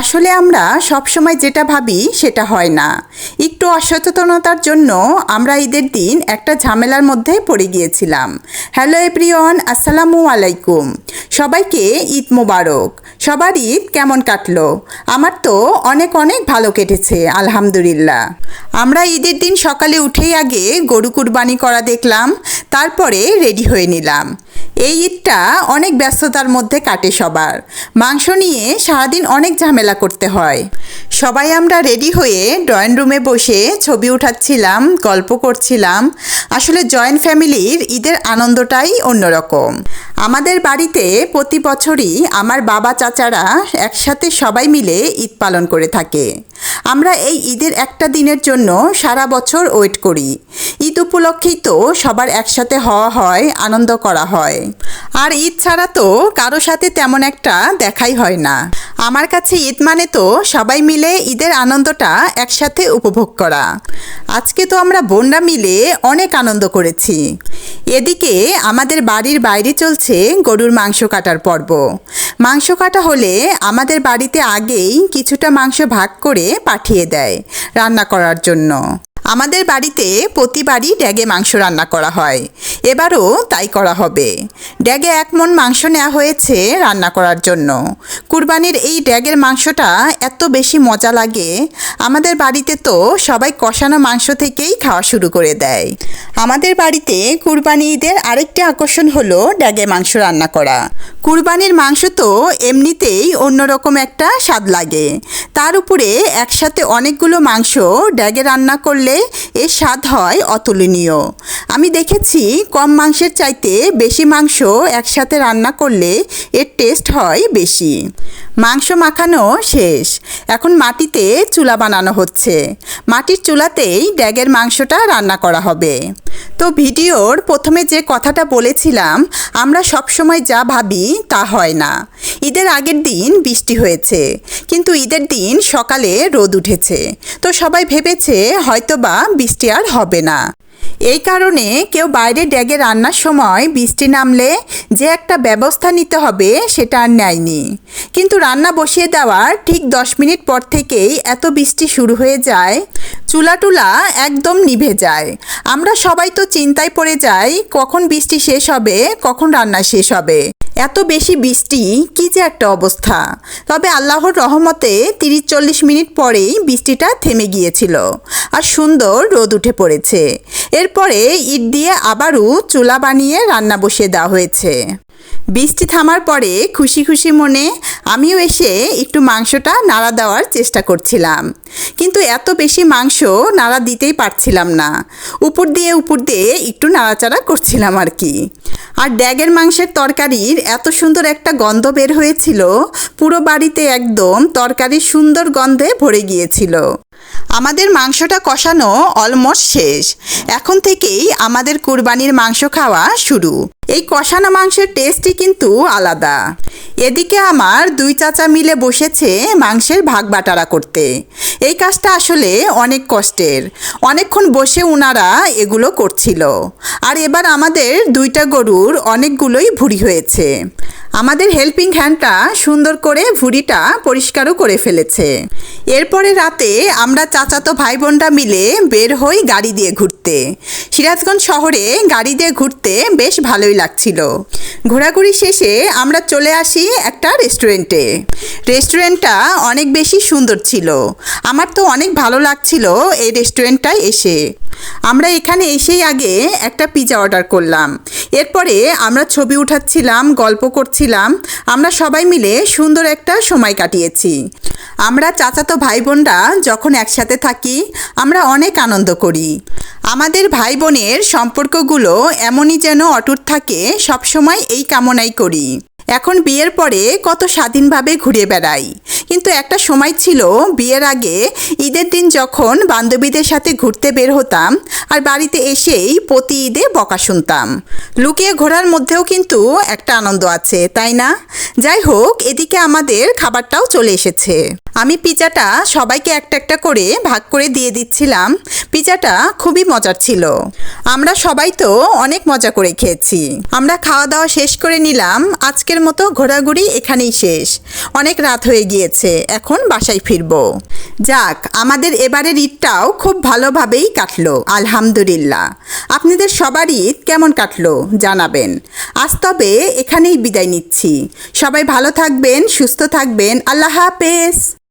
আসলে আমরা সবসময় যেটা ভাবি সেটা হয় না। একটু অসচেতনতার জন্য আমরা ঈদের দিন একটা ঝামেলার মধ্যে পড়ে গিয়েছিলাম। হ্যালো এভরিওয়ান, আসসালামু আলাইকুম। সবাইকে ঈদ মোবারক। সবার ঈদ কেমন কাটলো? আমার তো অনেক অনেক ভালো কেটেছে, আলহামদুলিল্লাহ। আমরা ঈদের দিন সকালে উঠেই আগে গরু কুরবানি করা দেখলাম, তারপরে রেডি হয়ে নিলাম। এই ঈদটা অনেক ব্যস্ততার মধ্যে কাটে সবার। মাংস নিয়ে সারাদিন অনেক ঝামেলা করতে হয়। সবাই আমরা রেডি হয়ে ড্রয়িং রুমে বসে ছবি উঠাচ্ছিলাম, গল্প করছিলাম। আসলে জয়েন্ট ফ্যামিলির ঈদের আনন্দটাই অন্যরকম। আমাদের বাড়িতে প্রতি বছরই আমার বাবা চাচারা একসাথে সবাই মিলে ঈদ পালন করে থাকে। আমরা এই ঈদের একটা দিনের জন্য সারা বছর ওয়েট করি। ঈদ উপলক্ষেই তো সবার একসাথে হওয়া হয়, আনন্দ করা হয়। আর ঈদ ছাড়া তো কারও সাথে তেমন একটা দেখাই হয় না। আমার কাছে ঈদ মানে তো সবাই মিলে ঈদের আনন্দটা একসাথে উপভোগ করা। আজকে তো আমরা বোনরা মিলে অনেক আনন্দ করেছি। এদিকে আমাদের বাড়ির বাইরে চলছে গরুর মাংস কাটার পর্ব। মাংস কাটা হলে আমাদের বাড়িতে আগেই কিছুটা মাংস ভাগ করে পাঠিয়ে দেয় রান্না করার জন্য। আমাদের বাড়িতে প্রতিবারই ড্যাগে মাংস রান্না করা হয়। এবারও তাই করা হবে। ড্যাগে এক মন মাংস নেওয়া হয়েছে রান্না করার জন্য। কুরবানির এই ড্যাগের মাংসটা এত বেশি মজা লাগে, আমাদের বাড়িতে তো সবাই কষানো মাংস থেকেই খাওয়া শুরু করে দেয়। আমাদের বাড়িতে কুরবানি ঈদের আরেকটি আকর্ষণ হলো ড্যাগে মাংস রান্না করা। কুরবানির মাংস তো এমনিতেই অন্যরকম একটা স্বাদ লাগে। তার উপরে একসাথে অনেকগুলো মাংস ড্যাগে রান্না করলে ಮೇಲೆ এর স্বাদ হয় অতুলনীয়। আমি দেখেছি কম মাংসের চাইতে বেশি মাংস একসাথে রান্না করলে এর টেস্ট হয় বেশি। মাংস মাখানো শেষ। এখন মাটিতে চুলা বানানো হচ্ছে। মাটির চুলাতেই ড্যাগের মাংসটা রান্না করা হবে। তো ভিডিওর প্রথমে যে কথাটা বলেছিলাম, আমরা সবসময় যা ভাবি তা হয় না। ঈদের আগের দিন বৃষ্টি হয়েছে, কিন্তু ঈদের দিন সকালে রোদ উঠেছে। তো সবাই ভেবেছে হয়তোবা বৃষ্টি আর হবে না। এই কারণে কেউ বাইরে ড্যাগে রান্নার সময় বৃষ্টি নামলে যে একটা ব্যবস্থা নিতে হবে সেটা আর নেয়নি। কিন্তু রান্না বসিয়ে দেওয়ার ঠিক দশ মিনিট পর থেকেই এত বৃষ্টি শুরু হয়ে যায় চুলা টুলা একদম নিভে যায়। আমরা সবাই তো চিন্তায় পড়ে যাই কখন বৃষ্টি শেষ হবে, কখন রান্না শেষ হবে। এত বেশি বৃষ্টি, কি যে একটা অবস্থা। তবে আল্লাহর রহমতে তিরিশ চল্লিশ মিনিট পরেই বৃষ্টিটা থেমে গিয়েছিল আর সুন্দর রোদ উঠে পড়েছে। এরপরে ইট দিয়ে আবারও চুলা বানিয়ে রান্না বসিয়ে দেওয়া হয়েছে। বৃষ্টি থামার পরে খুশি খুশি মনে আমিও এসে একটু মাংসটা নাড়া দেওয়ার চেষ্টা করছিলাম। কিন্তু এত বেশি মাংস নাড়া দিতেই পারছিলাম না। উপর দিয়ে উপর দিয়ে একটু নাড়াচাড়া করছিলাম আর কি। আর ড্যাগের মাংসের তরকারির এত সুন্দর একটা গন্ধ বের হয়েছিল, পুরো বাড়িতে একদম তরকারির সুন্দর গন্ধে ভরে গিয়েছিল। আমাদের মাংসটা কষানো অলমোস্ট শেষ। এখন থেকেই আমাদের কুরবানির মাংস খাওয়া শুরু। এই কষানো মাংসের টেস্টই কিন্তু আলাদা। এদিকে আমার দুই চাচা মিলে বসেছে মাংসের ভাগ বাটারা করতে। এই কাজটা আসলে অনেক কষ্টের। অনেকক্ষণ বসে ওনারা এগুলো করছিল। আর এবার আমাদের দুইটা গরুর অনেকগুলোই ভুড়ি হয়েছে। আমাদের হেল্পিং হ্যান্ডটা সুন্দর করে ভুড়িটা পরিষ্কারও করে ফেলেছে। এরপরে রাতে আমরা চাচাতো ভাই বোনরা মিলে বের হই গাড়ি দিয়ে ঘুরতে। সিরাজগঞ্জ শহরে গাড়ি দিয়ে ঘুরতে বেশ ভালোই লাগছিল। ঘোরাঘুরি শেষে আমরা চলে আসি একটা রেস্টুরেন্টে। রেস্টুরেন্টটা অনেক বেশি সুন্দর ছিল। আমার তো অনেক ভালো লাগছিল এই রেস্টুরেন্টটায় এসে। আমরা এখানে এসেই আগে একটা পিজা অর্ডার করলাম। এরপরে আমরা ছবি উঠাচ্ছিলাম, গল্প করছিলাম, আমরা সবাই মিলে সুন্দর একটা সময় কাটিয়েছি। আমরা চাচাতো ভাই বোনরা যখন একসাথে থাকি, আমরা অনেক আনন্দ করি। আমাদের ভাই বোনের সম্পর্কগুলো এমনই যেন অটুট থাকে, সবসময় এই কামনাই করি। এখন বিয়ের পরে কত স্বাধীনভাবে ঘুরে বেড়াই। কিন্তু একটা সময় ছিল, বিয়ের আগে ঈদের দিন যখন বান্ধবীদের সাথে ঘুরতে বের হতাম আর বাড়িতে এসেই প্রতি ঈদে বকা শুনতাম। লুকিয়ে ঘোরার মধ্যেও কিন্তু একটা আনন্দ আছে, তাই না? যাই হোক, এদিকে আমাদের খাবারটাও চলে এসেছে। আমি পিজাটা সবাইকে একটা একটা করে ভাগ করে দিয়ে দিচ্ছিলাম। পিজাটা খুবই মজার ছিল। আমরা সবাই তো অনেক মজা করে খেয়েছি। আমরা খাওয়া দাওয়া শেষ করে নিলাম। আজকের মতো ঘোরাঘুরি এখানেই শেষ। অনেক রাত হয়ে গিয়েছে। এখন বাসায় ফিরবো। যাক, আমাদের এবারের ঈদটাও খুব ভালোভাবেই কাটলো, আলহামদুলিল্লাহ। আপনাদের সবার ঈদ কেমন কাটলো, জানাবেন। আজ তবে এখানেই বিদায় নিচ্ছি। সবাই ভালো থাকবেন, সুস্থ থাকবেন, আল্লাহ হাফেজ।